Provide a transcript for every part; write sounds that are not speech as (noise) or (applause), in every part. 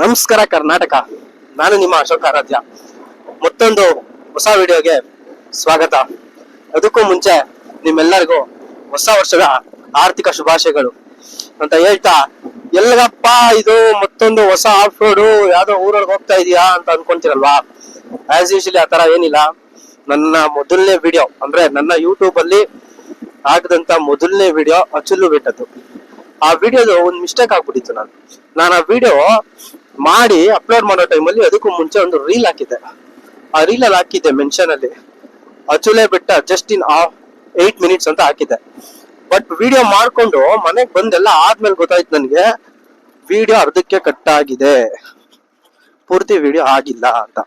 ನಮಸ್ಕಾರ ಕರ್ನಾಟಕ. ನಾನು ನಿಮ್ಮ ಅಶೋಕ ಆರಾಧ್ಯ. ಮತ್ತೊಂದು ಹೊಸ ವಿಡಿಯೋಗೆ ಸ್ವಾಗತ. ಅದಕ್ಕೂ ಮುಂಚೆ ನಿಮ್ಮೆಲ್ಲರಿಗೂ ಹೊಸ ವರ್ಷದ ಆರ್ಥಿಕ ಶುಭಾಶಯಗಳು. ಅಂತ ಹೇಳ್ತಾ ಎಲ್ಗಪ್ಪ ಇದು ಮತ್ತೊಂದು ಹೊಸ ಆಫ್ ರೋಡು ಯಾವ್ದೋ ಊರೊಳಗೆ ಹೋಗ್ತಾ ಇದೀಯಾ? ಅಂತ ಅನ್ಕೊಂತೀರಲ್ವಾ? ಆಸ್ ಯೂಶಲಿ ಆ ತರ ಏನಿಲ್ಲ. ನನ್ನ ಮೊದಲನೇ ವಿಡಿಯೋ, ಅಂದ್ರೆ ನನ್ನ ಯೂಟ್ಯೂಬ್ ಅಲ್ಲಿ ಹಾಕಿದಂತ ಮೊದಲನೇ ವಿಡಿಯೋ ಅಚುಲ್ಲು ಬಿಟ್ಟದ್ದು. ಆ ವಿಡಿಯೋದು ಒಂದು ಮಿಸ್ಟೇಕ್ ಆಗ್ಬಿಟ್ಟಿತ್ತು ನಾನು. ನಾನು ಆ ವಿಡಿಯೋ ಮಾಡಿ ಅಪ್ಲೋಡ್ ಮಾಡೋ ಟೈಮಲ್ಲಿ ಅದಕ್ಕೂ ಮುಂಚೆ ಒಂದು ರೀಲ್ ಹಾಕಿದ್ದೆ. ಆ ರೀಲ್ ಅಲ್ಲಿ ಹಾಕಿದ್ದೆ ಮೆನ್ಷನ್ ಅಲ್ಲಿ. ಅಚುಲೆ ಬೆಟ್ಟ ಜಸ್ಟ್ ಇನ್ ಏಟ್ ಮಿನಿಟ್ಸ್ ಅಂತ ಹಾಕಿದ್ದೆ. ಬಟ್ ವಿಡಿಯೋ ಮಾಡ್ಕೊಂಡು ಮನೆಗೆ ಬಂದೆಲ್ಲ ಆದ್ಮೇಲೆ ಗೊತ್ತಾಯ್ತು ನನಗೆ ವಿಡಿಯೋ ಅರ್ಧಕ್ಕೆ ಕಟ್ ಆಗಿದೆ. ಪೂರ್ತಿ ವಿಡಿಯೋ ಆಗಿಲ್ಲ ಅಂತ.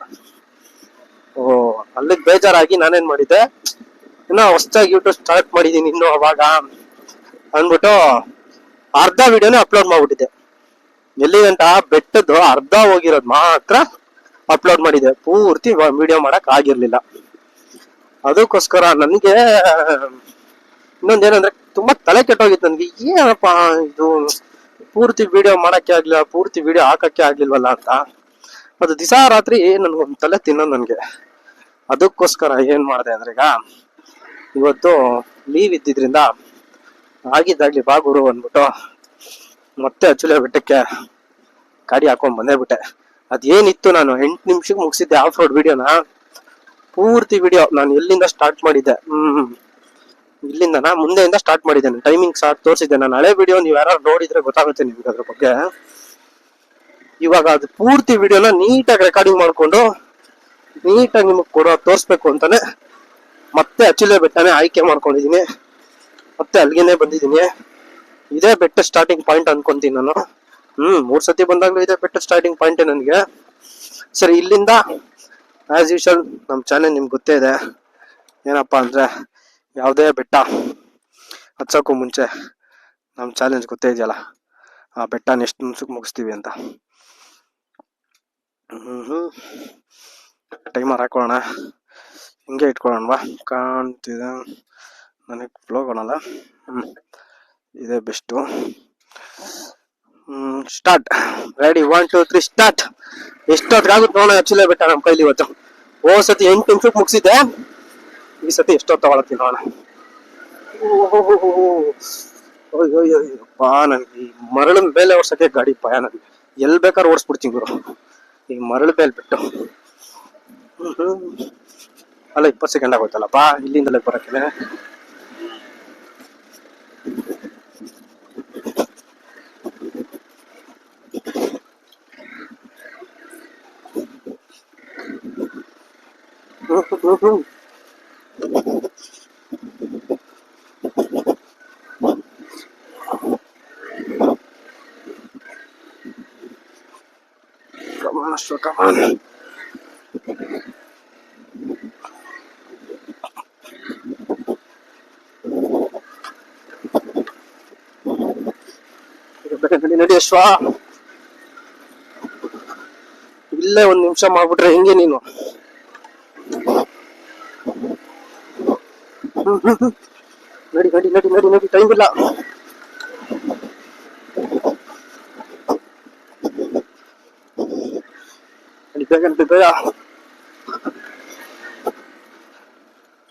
ಓ, ಅಲ್ಲಿಗೆ ಬೇಜಾರಾಗಿ ನಾನೇನ್ ಮಾಡಿದ್ದೆ? ಇನ್ನ ಹೊಸದಾಗಿ ಯೂಟ್ಯೂಬ್ ಸ್ಟಾರ್ಟ್ ಮಾಡಿದೀನಿ ಇನ್ನು ಅವಾಗ ಅಂದ್ಬಿಟ್ಟು ಅರ್ಧ ವಿಡಿಯೋನೇ ಅಪ್ಲೋಡ್ ಮಾಡ್ಬಿಟ್ಟಿದ್ದೆ. ಎಲ್ಲಿ ಬೆಟ್ಟದ್ದು ಅರ್ಧ ಹೋಗಿರೋದು ಮಾತ್ರ ಅಪ್ಲೋಡ್ ಮಾಡಿದೆ. ಪೂರ್ತಿ ವಿಡಿಯೋ ಮಾಡಕ್ ಆಗಿರ್ಲಿಲ್ಲ. ಅದಕ್ಕೋಸ್ಕರ ನನಗೆ, ಇನ್ನೊಂದೇನಂದ್ರೆ ತುಂಬಾ ತಲೆ ಕೆಟ್ಟೋಗಿತ್ತು ನನಗೆ. ಏನಪ್ಪ ಇದು ಪೂರ್ತಿ ವಿಡಿಯೋ ಮಾಡಕ್ಕೆ ಆಗ್ಲಿಲ್ಲ, ಪೂರ್ತಿ ವಿಡಿಯೋ ಹಾಕಕ್ಕೆ ಆಗ್ಲಿಲ್ವಲ್ಲ ಅಂತ. ಅದು ದಿಸಾ ರಾತ್ರಿ ನನ್ಗೊಂದು ತಲೆ ತಿನ್ನೋದು ನನಗೆ. ಅದಕ್ಕೋಸ್ಕರ ಏನ್ ಮಾಡಿದೆ ಅಂದ್ರೆ ಈಗ ಇವತ್ತು ಲೀವ್ ಇದ್ದಿದ್ರಿಂದ, ಆಗಿದ್ದಾಗ್ಲಿ ಬಾ ಗುರು ಅಂದ್ಬಿಟ್ಟು ಮತ್ತೆ ಅಚ್ಚುಲೆ ಬೆಟ್ಟಕ್ಕೆ ಗಾಡಿ ಹಾಕೊಂಡ್ ಬಂದೇ ಬಿಟ್ಟೆ ಅದೇನಿತ್ತು ನಾನು ಎಂಟು ನಿಮಿಷಕ್ಕೆ ಮುಗಿಸಿದ್ದೆ ಆಫ್ ರೋಡ್ ವಿಡಿಯೋನ ಪೂರ್ತಿ ವಿಡಿಯೋ ನಾನು ಎಲ್ಲಿಂದ ಸ್ಟಾರ್ಟ್ ಮಾಡಿದ್ದೆ? ಹ್ಮ್. ಇಲ್ಲಿಂದ ನಾ ಮುಂದೆಯಿಂದ ಸ್ಟಾರ್ಟ್ ಮಾಡಿದ್ದೇನೆ ಟೈಮಿಂಗ್ ಸಾಕು ತೋರಿಸಿದ್ದೆ ನಾನು. ಹಳೆ ವಿಡಿಯೋ ನೀವು ಯಾರು ನೋಡಿದ್ರೆ ಗೊತ್ತಾಗುತ್ತೆ ನಿಮ್ಗೆ ಅದ್ರ ಬಗ್ಗೆ. ಇವಾಗ ಅದು ಪೂರ್ತಿ ವಿಡಿಯೋನ ನೀಟಾಗಿ ರೆಕಾರ್ಡಿಂಗ್ ಮಾಡಿಕೊಂಡು ನೀಟಾಗಿ ನಿಮಗೆ ಕೊಡೋ ತೋರಿಸ್ಬೇಕು ಅಂತಾನೆ ಮತ್ತೆ ಅಚ್ಚುಲೆ ಬೆಟ್ಟನೇ ಆಯ್ಕೆ ಮಾಡ್ಕೊಂಡಿದ್ದೀನಿ. ಮತ್ತೆ ಅಲ್ಲಿಗೆನೆ ಬಂದಿದ್ದೀನಿ. ಇದೇ ಬೆಟ್ಟ ಸ್ಟಾರ್ಟಿಂಗ್ ಪಾಯಿಂಟ್ ಅನ್ಕೊಂತೀನಿ ನಾನು. ಹ್ಮ್, ಮೂರ್ ಸತಿ ಬಂದಾಗ್ಲೂ ಇದೇ ಬೆಟ್ಟ ಸ್ಟಾರ್ಟಿಂಗ್ ಪಾಯಿಂಟ್ ನನಗೆ. ಸರಿ, ಇಲ್ಲಿಂದ ಆಸ್ ಯೂಶಲ್ ನಮ್ಮ ಚಾನೆಲ್ ನಿಮ್ಗೆ ಗೊತ್ತೇ ಇದೆ. ಏನಪ್ಪಾ ಅಂದ್ರೆ ಯಾವುದೇ ಬೆಟ್ಟ ಹಚ್ಚೋಕ್ಕೂ ಮುಂಚೆ ನಮ್ಮ ಚಾಲೆಂಜ್ ಗೊತ್ತೇ ಇದೆಯಲ್ಲ, ಆ ಬೆಟ್ಟನ ಎಷ್ಟು ನಿಮಿಷಕ್ಕೆ ಮುಗಿಸ್ತೀವಿ ಅಂತ. ಟೈಮ್ ಟೈಮರ್ ಹಾಕೊಳ್ಳೋಣ. ಹಿಂಗೆ ಇಟ್ಕೊಳ್ಳೋಣವಾ? ಕಾಣ್ತಿದೆ. ನನಗೆ ಫ್ಲೋ ಹ್ಞೂ ಇದೇ best start ready one two three start ಎಷ್ಟೊತ್ತಾಗುತ್ತೆ ನೋಡೋಣ ಆಕ್ಚುಲಿ ಬೆಟ್ಟ ನಮ್ಮ ಕೈಲಿ ಇವತ್ತು. ಓ ಸತಿ ಎಂಟು ನಿಮಿಷಕ್ಕೆ ಮುಗಿಸಿದ್ದೆ. ಈ ಸತಿ ಎಷ್ಟೊತ್ತು ತಗೊಳತ್ತೀನಿ ನೋಡೋಣ. ನನಗೆ ಈ ಮರಳ ಮೇಲೆ ಓಡ್ಸೋಕೆ ಗಾಡಿ ಭಯ ನನಗೆ. ಎಲ್ಲಿ ಬೇಕಾದ್ರೂ ಓಡಿಸ್ಬಿಡ್ತೀನಿ ಗುರು. ಈ ಮರಳ ಮೇಲೆ ಬಿಟ್ಟು. ಅಲ್ಲ, ಇಪ್ಪತ್ತು ಸೆಕೆಂಡ್ ಆಗೋಯ್ತಲ್ಲಪ್ಪ ಇಲ್ಲಿಂದಲೇ ಬರಕ್ಕೆ ಹ್ಮ್ ಹ್ಮ್ ಹ್ಮ್. Come on, Ashwa, come on. ಇಲ್ಲೇ ಒಂದ್ ನಿಮಿಷ ಮಾಡ್ಬಿಟ್ರೆ ಹೆಂಗೆ ನೀನು ಹ್ಮ್, ಹ್ಮ್, ಹ್ಮ್. ನಡಿ ನಡಿ ನಡಿ ನಡಿ ನಡಿ ಟೈಮ್ ಇಲ್ಲ ನಡಿ ಬೇಗ ನಡಿ ಬೇಗ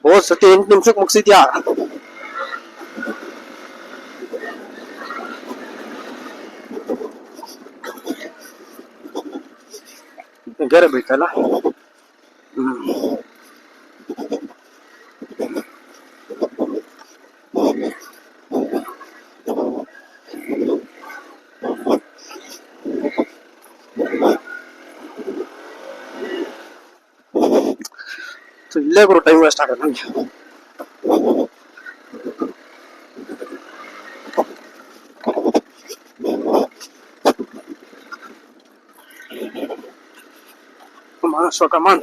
ಓ ಸತಿ ಎಂಟು ನಿಮಿಷಕ್ಕೆ ಮುಗಿಸಿದ್ಯಾ ಗೆರೆ ಬೀಳ್ತಲ್ಲ ಹ್ಮ್ ಸೊ ಇಲ್ಲೇ ಬರೋ ಟೈಮ್ ವೇಸ್ಟ್ ಆಗಲ್ಲ ನಂಗೆ Come on, so come on.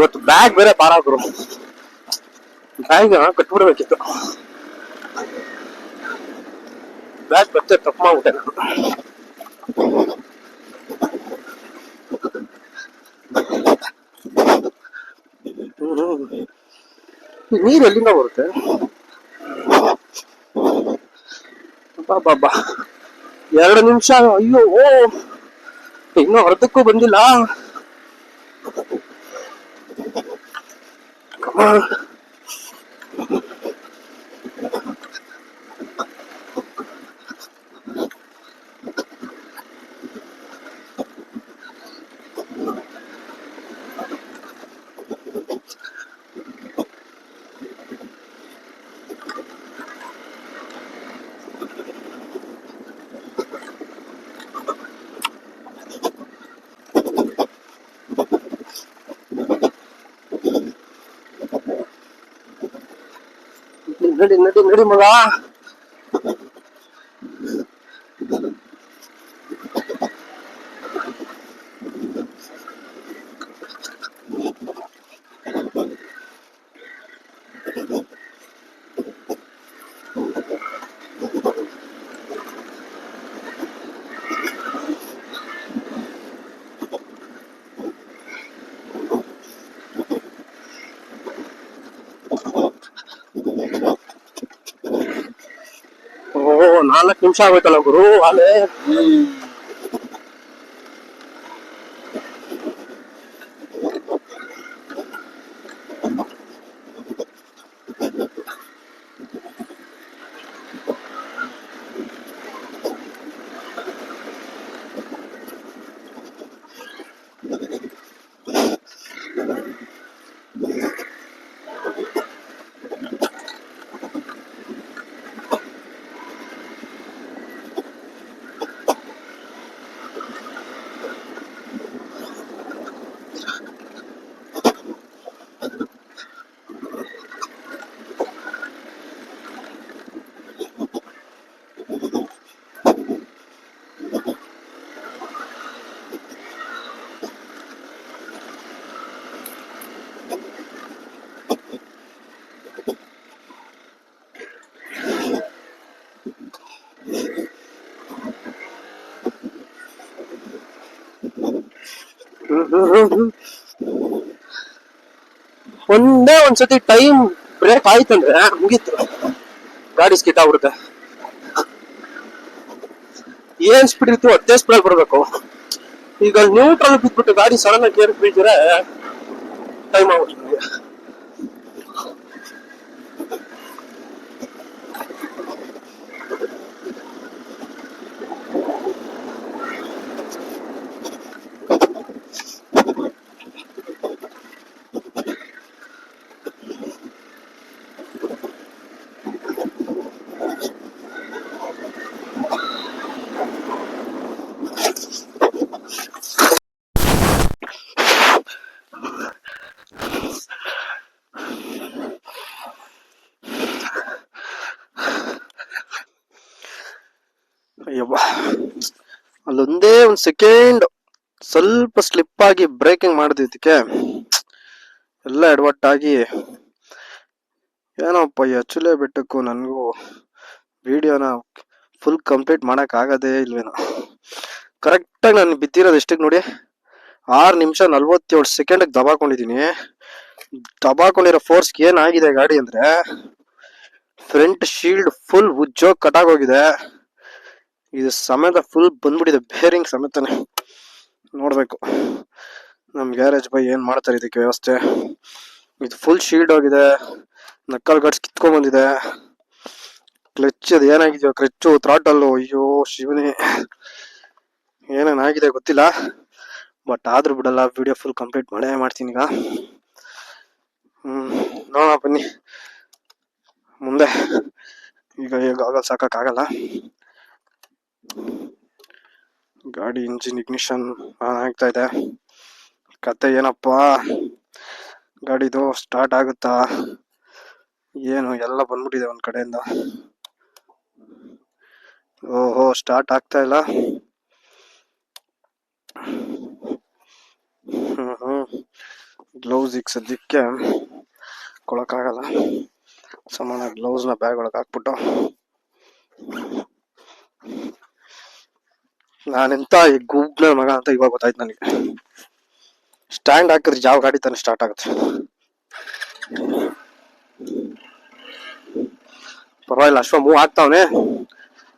ಇವತ್ತು ಬ್ಯಾಗ್ ಬೇರೆ ಪಾರಾದ್ರು ಬ್ಯಾಗ್ ಕಟ್ಬಿಡ್ಬೇಕಿತ್ತು. ಬ್ಯಾಗ್ ಮತ್ತೆ ತಪ್ಪು ಮಾಡ್ಬಿಟ್ಟೆ ನಾನು. ನೀರು ಎಲ್ಲಿಂದ ಬರುತ್ತೆ? ಬಾಬಾ ಎರಡು ನಿಮಿಷ, ಅಯ್ಯೋ, ಓ. ಇನ್ನೂ ಅರ್ಧಕ್ಕೂ ಬಂದಿಲ್ಲ. Well, ನಡಿ ನಡಿ ನಡಿ ಮಗ ಓ ನಾಲ್ಕು ನಿಮಿಷ ಆಗೋಯ್ತಲ್ಲ ಗುರು ಅಲೆ (laughs) ಒಂದೇ ಒಂದ್ಸತಿ ಟೈಮ್ ಬ್ರೇಕ್ ಆಯ್ತಂದ್ರೆ ಮುಗೀತು. ಗಾಡಿ ಸ್ಕಿಟ್ ಆಗ್ಬಿಡುತ್ತೆ. ಏನ್ ಸ್ಪೀಡ್ ಇತ್ತು ಅದೇ ಸ್ಪೀಡ್ ಬರ್ಬೇಕು. ಈಗ ನ್ಯೂಟ್ರಲ್ ಬಿದ್ಬಿಟ್ಟು ಗಾಡಿ ಸಡನ್ ಆಗಿ ಏರ್ ಬೀಳ್ತಿದ್ರೆ ಟೈಮ್ ಆಗ್ಬಿಡ್ತು ನಮ್ಗೆ. ಅಯ್ಯವ್ವ ಅಲ್ಲೊಂದೇ ಒಂದು ಸೆಕೆಂಡ್ ಸ್ವಲ್ಪ ಸ್ಲಿಪ್ ಆಗಿ ಬ್ರೇಕಿಂಗ್ ಮಾಡಿದ್ದಕ್ಕೆ ಎಲ್ಲ ಎಡವಟ್ಟಾಗಿ ಏನೋ ಈ ಅಚ್ಚುಲೆ ಬೆಟ್ಟಕ್ಕೂ ನನಗೂ ವಿಡಿಯೋನ ಫುಲ್ ಕಂಪ್ಲೀಟ್ ಮಾಡಕ್ ಆಗದೇ ಇಲ್ವೇನೋ. ಕರೆಕ್ಟಾಗಿ ನಾನು ಬಿದ್ದಿರೋದು ಎಷ್ಟಕ್ಕೆ ನೋಡಿ? ಆರು ನಿಮಿಷ ನಲ್ವತ್ತೇಳು ಸೆಕೆಂಡ್ ದಬಾಕೊಂಡಿದ್ದೀನಿ ದಬಾಕೊಂಡಿರೋ ಫೋರ್ಸ್ ಏನಾಗಿದೆ ಗಾಡಿ ಅಂದ್ರೆ ಫ್ರಂಟ್ ಶೀಲ್ಡ್ ಫುಲ್ ಉಜ್ಜೋಗ್ ಕಟಾಗೋಗಿದೆ ಇದು ಸಮೇತ ಫುಲ್ ಬಂದ್ಬಿಟ್ಟಿದೆ ಬೇರಿಂಗ್ ಸಮೇತನೆ ನೋಡಬೇಕು. ನಮ್ಮ ಗ್ಯಾರೇಜ್ ಬೈ ಏನು ಮಾಡ್ತಾರೆ ಇದಕ್ಕೆ ವ್ಯವಸ್ಥೆ? ಇದು ಫುಲ್ ಶೀಲ್ಡ್ ಹೋಗಿದೆ ನಕ್ಕಲ್ ಗಟ್ಸ್ ಕಿತ್ಕೊಂಡ್ಬಂದಿದೆ ಕ್ಲಚ್ ಅದು ಏನಾಗಿದೆಯೋ ಕ್ಲಚ್ಚು ಥ್ರಾಟಲ್ಲು ಅಯ್ಯೋ, ಶಿವನೇ. ಏನೇನಾಗಿದೆ ಗೊತ್ತಿಲ್ಲ. ಬಟ್ ಆದ್ರೂ ಬಿಡಲ್ಲ ವಿಡಿಯೋ ಫುಲ್ ಕಂಪ್ಲೀಟ್ ಮಾಡೇ ಮಾಡ್ತೀನಿ ಈಗ. ಹ್ಞೂ ನೋಡೋಣ ಬನ್ನಿ. ಮುಂದೆ. ಈಗ ಈಗ ಆಗಲ್ಲ ಸಾಕಾಗಲ್ಲ ಗಾಡಿ ಇಂಜಿನ್ ಇಗ್ನಿಷನ್ ಆನ್ ಆಗ್ತಾ ಇದೆ. ಕತೆ ಏನಪ್ಪಾ? ಗಾಡಿದು ಸ್ಟಾರ್ಟ್ ಆಗುತ್ತಾ? ಏನು ಎಲ್ಲ ಬಂದ್ಬಿಟ್ಟಿದೆ ಒಂದ್ ಕಡೆಯಿಂದ. ಓಹೋ ಸ್ಟಾರ್ಟ್ ಆಗ್ತಾ ಇಲ್ಲ. ಗ್ಲೌಸ್ ಈಗ ಸದ್ಯಕ್ಕೆ ಕೊಡಕ್ಕಾಗಲ್ಲ ಸಮಾನ ನ ಬ್ಯಾಗ್ ಒಳಗೆ ಹಾಕ್ಬಿಟ್ಟು. ನಾನೆಂತ ಈ ಗೂಬ್ನ ಮಗ ಅಂತ ಇವಾಗ ಗೊತ್ತಾಯ್ತು ನನಗೆ. ಸ್ಟ್ಯಾಂಡ್ ಹಾಕಿದ್ರೆ ಯಾವ ಗಾಡಿ ತಾನೆ ಸ್ಟಾರ್ಟ್ ಆಗುತ್ತೆ. ಪರವಾಗಿಲ್ಲ, ಅಶ್ವ ಮೂವ್ ಆಗ್ತಾವನೆ.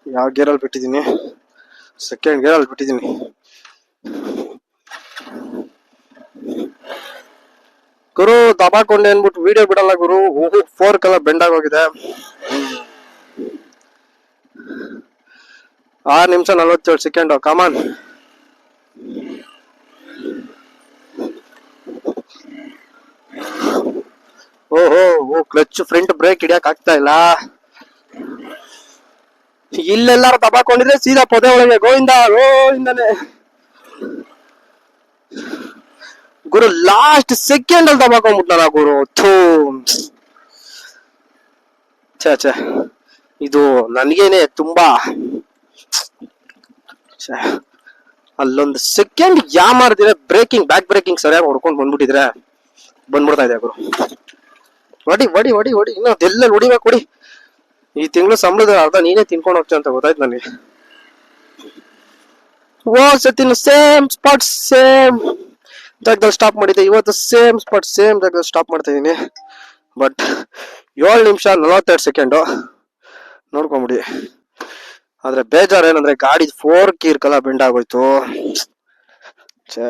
ಯಾವ ಗೇರ್ ಅಲ್ಲಿ ಬಿಟ್ಟಿದ್ದೀನಿ? ಸೆಕೆಂಡ್ ಗೇರ್ ಅಲ್ಲಿ ಬಿಟ್ಟಿದ್ದೀನಿ. ಗುರು, ದಬಾಕೊಂಡೆ ಅನ್ಬಿಟ್ಟು ವಿಡಿಯೋ ಬಿಡಲ್ಲ ಗುರು. ಫೋರ್ ಕಲರ್ ಬೆಂಡ್ ಆಗೋಗಿದೆ. ಆರು ನಿಮಿಷ ನಲ್ವತ್ತೇಳು ಸೆಕೆಂಡ್. ಕಮಾನ್ ಓಹೋ, ಓ ಕ್ಲಚ್ ಫ್ರಂಟ್ ಬ್ರೇಕ್ ಹಿಡಿಯಕ್ ಆಗ್ತಾ ಇಲ್ಲ. ಇಲ್ಲೆಲ್ಲಾರು ದಬಾಕೊಂಡಿದ್ರೆ ಸೀದಾ ಪೊದೆ ಒಳಗೆ. ಗೋವಿಂದ, ಗೋವಿಂದನೆ. ಗುರು ಲಾಸ್ಟ್ ಸೆಕೆಂಡ್ ಅಲ್ಲಿ ದಬಾಕೊಂಡ್ಬಿಟ್ನಲ್ಲ ಗುರು. ಥೂ. ಛೇ ಛೇ. ಇದು ನನಗೇನೆ ತುಂಬಾ. ಅಲ್ಲೊಂದು ಸೆಕೆಂಡ್ ಯಾ ಮಾಡ್ದಿದ್ರೆ ಬ್ರೇಕಿಂಗ್ ಬ್ಯಾಕ್ ಬ್ರೇಕಿಂಗ್ ಸರಿಯಾಗಿ ಹೊಡ್ಕೊಂಡು ಬಂದ್ಬಿಟ್ಟಿದ್ರೆ ಬಂದ್ಬಿಡ್ತಾ ಇದೆ ಗುರು. ಹೊಡಿ ಹೊಡಿ ಹೊಡಿ ಹೊಡಿ, ಇನ್ನು ಅದೆಲ್ಲ ಹೊಡಿಬೇಕು ಹೊಡಿ. ಈ ತಿಂಗಳು ಸಂಬಳದ ಅರ್ಧ ನೀನೇ ತಿನ್ಕೊಂಡು ಹೋಗ್ತೀಯ ಅಂತ ಗೊತ್ತಾಯ್ತು ನನಗೆ ಓ ಸೇಮ್ ಸ್ಪಾಟ್ ಸೇಮ್ ಜಾಗದಲ್ಲಿ ಸ್ಟಾಪ್ ಮಾಡಿದ್ದೆ. ಇವತ್ತು ಸೇಮ್ ಸ್ಪಾಟ್ ಸೇಮ್ ಜಾಗದಲ್ಲಿ ಸ್ಟಾಪ್ ಮಾಡ್ತಾ ಇದೀನಿ. ಬಟ್ ಏಳು ನಿಮಿಷ ನಲವತ್ತೆರಡು ಸೆಕೆಂಡು ನೋಡ್ಕೊಂಬಿಡಿ. ಆದ್ರೆ ಬೇಜಾರ್ ಏನಂದ್ರೆ ಗಾಡಿ ಫೋರ್ ಕೀರ್ ಕಲ ಬೆಂಡ್ ಆಗೋಯ್ತು. ಛೇ.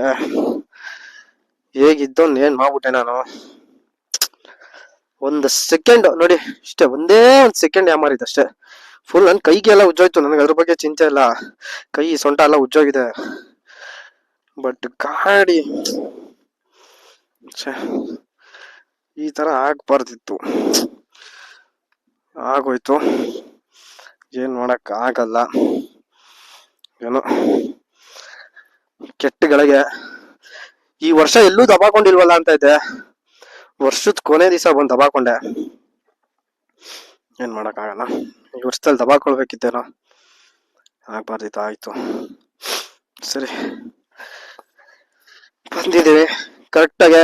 ಹೇಗಿದ್ದೊಂದು ಏನ್ ಮಾಡ್ಬಿಟ್ಟೆ ನಾನು. ಒಂದು ಸೆಕೆಂಡ್ ನೋಡಿ, ಇಷ್ಟೇ ಒಂದೇ ಒಂದು ಸೆಕೆಂಡ್ ಯಾಮಾರಿದೆ ಅಷ್ಟೇ. ಫುಲ್ ನನ್ ಕೈಗೆಲ್ಲ ಉಜ್ಜೋಯ್ತು, ನನಗೆ ಅದ್ರ ಬಗ್ಗೆ ಚಿಂತೆ ಇಲ್ಲ. ಕೈ ಸೊಂಟ ಎಲ್ಲ ಉಜ್ಜೋಗಿದೆ. ಬಟ್ ಗಾಡಿ ಈ ತರ ಆಗ್ಬಾರ್ದಿತ್ತು. ಆಗೋಯ್ತು. ಏನ್ ಮಾಡಕ್ ಆಗಲ್ಲ. ಏನೋ? ಕೆಟ್ಟಗಳಿಗೆ ಈ ವರ್ಷ ಎಲ್ಲೂ ದಬಾಕೊಂಡಿಲ್ವಲ್ಲ ಅಂತ ಇದೆ. ವರ್ಷದ ಕೊನೆ ದಿವಸ ಬಂದು ದಬಾಕೊಂಡೆ. ಏನ್ ಮಾಡಕ್ ಆಗಲ್ಲ. ಈ ವರ್ಷದಲ್ಲಿ ದಬಾಕೊಳ್ಬೇಕಿತ್ತೇನೋ ಆಗ್ಬಾರ್ದಿತ್ತು, ಆಯ್ತು. ಸರಿ. ಬಂದಿದ್ದೀವಿ. ಕರೆಕ್ಟಾಗೆ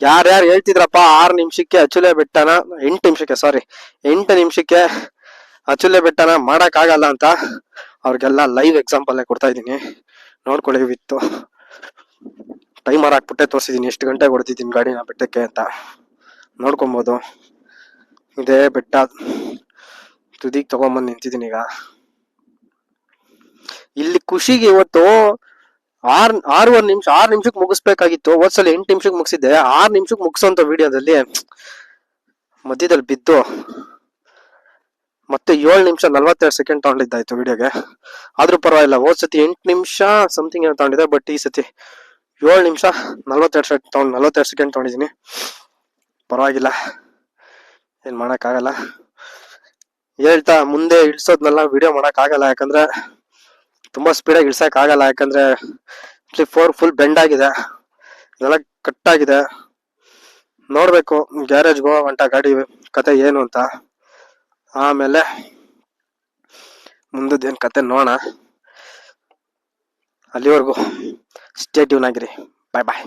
ಯಾರ್ಯಾರು ಹೇಳ್ತಿದ್ರಪ್ಪ, ಆರು ನಿಮಿಷಕ್ಕೆ ಅಚುಲೆ ಬೆಟ್ಟನ, ಎಂಟು ನಿಮಿಷಕ್ಕೆ ಸಾರಿ ಎಂಟು ನಿಮಿಷಕ್ಕೆ ಅಚುಲೆ ಬೆಟ್ಟನ ಮಾಡೋಕ್ಕಾಗಲ್ಲ ಅಂತ ಅವ್ರಿಗೆಲ್ಲ ಲೈವ್ ಎಕ್ಸಾಂಪಲ್ ಕೊಡ್ತಾ ಇದ್ದೀನಿ. ನೋಡ್ಕೊಳ್ಳಿ ಬಿತ್ತು ಟೈಮರ್ ಹಾಕ್ಬಿಟ್ಟೆ ತೋರಿಸಿದೀನಿ. ಎಷ್ಟು ಗಂಟೆ ಹೊಡ್ತಿದ್ದೀನಿ ಗಾಡಿನ ಬೆಟ್ಟಕ್ಕೆ ಅಂತ. ನೋಡ್ಕೊಬೋದು. ಇದೇ ಬೆಟ್ಟ. ತುದಿಗೆ ತಗೊಂಬಂದು ನಿಂತಿದ್ದೀನಿ ಈಗ. ಇಲ್ಲಿ ಖುಷಿಗೆ ಇವತ್ತು ಆರ್, ಆರೂವರೆ ನಿಮಿಷ, ಆರು ನಿಮಿಷಕ್ಕೆ ಮುಗಿಸ್ಬೇಕಾಗಿತ್ತು. ಒಂದ್ಸಲ ಎಂಟು ನಿಮಿಷಕ್ಕೆ ಮುಗಿಸಿದ್ದೆ. ಆರು ನಿಮಿಷಕ್ಕೆ ಮುಗಿಸೋಂತ ವಿಡಿಯೋದಲ್ಲಿ ಮಧ್ಯದಲ್ಲಿ ಬಿದ್ದು ಮತ್ತೆ ಏಳು ನಿಮಿಷ ನಲ್ವತ್ತೆರಡು ಸೆಕೆಂಡ್ ತಗೊಂಡಿದ್ದಾಯ್ತು ವಿಡಿಯೋಗೆ. ಆದ್ರೂ ಪರವಾಗಿಲ್ಲ, ಹೋದ್ ಸತಿ ಎಂಟು ನಿಮಿಷ ಸಮಥಿಂಗ್ ಏನೋ ತಗೊಂಡಿದ್ದೆ ಬಟ್ ಈ ಸತಿ ಏಳು ನಿಮಿಷ ನಲ್ವತ್ತೆರಡು ಸೆಕೆಂಡ್ ತಗೊಂಡು, ನಲ್ವತ್ತೆರಡು ಸೆಕೆಂಡ್ ತಗೊಂಡಿದ್ದೀನಿ. ಪರವಾಗಿಲ್ಲ, ಏನು ಮಾಡೋಕ್ಕಾಗಲ್ಲ. ಹೇಳ್ತಾ ಮುಂದೆ ಇಳಿಸೋದ್ನೆಲ್ಲ ವಿಡಿಯೋ ಮಾಡೋಕ್ಕಾಗಲ್ಲ, ಯಾಕಂದ್ರೆ ತುಂಬ ಸ್ಪೀಡಾಗಿ ಇಳಿಸೋಕ್ಕಾಗಲ್ಲ, ಯಾಕಂದರೆ ಯಾಕಂದ್ರೆ ಫೋರ್ ಫುಲ್ ಬೆಂಡ್ ಆಗಿದೆ. ಇದೆಲ್ಲ ಕಟ್ಟಾಗಿದೆ ನೋಡಬೇಕು ಗ್ಯಾರೇಜ್ಗೆ ಗಂಟ ಗಾಡಿ ಕತೆ ಏನು ಅಂತ. ಆಮೇಲೆ ಮುಂದದ್ದೇನು ಕತೆ ನೋಡೋಣ. ಅಲ್ಲಿವರೆಗೂ ಸ್ಟೇಟ್ಯೂನ್ ಆಗಿರಿ. ಬಾಯ್ ಬಾಯ್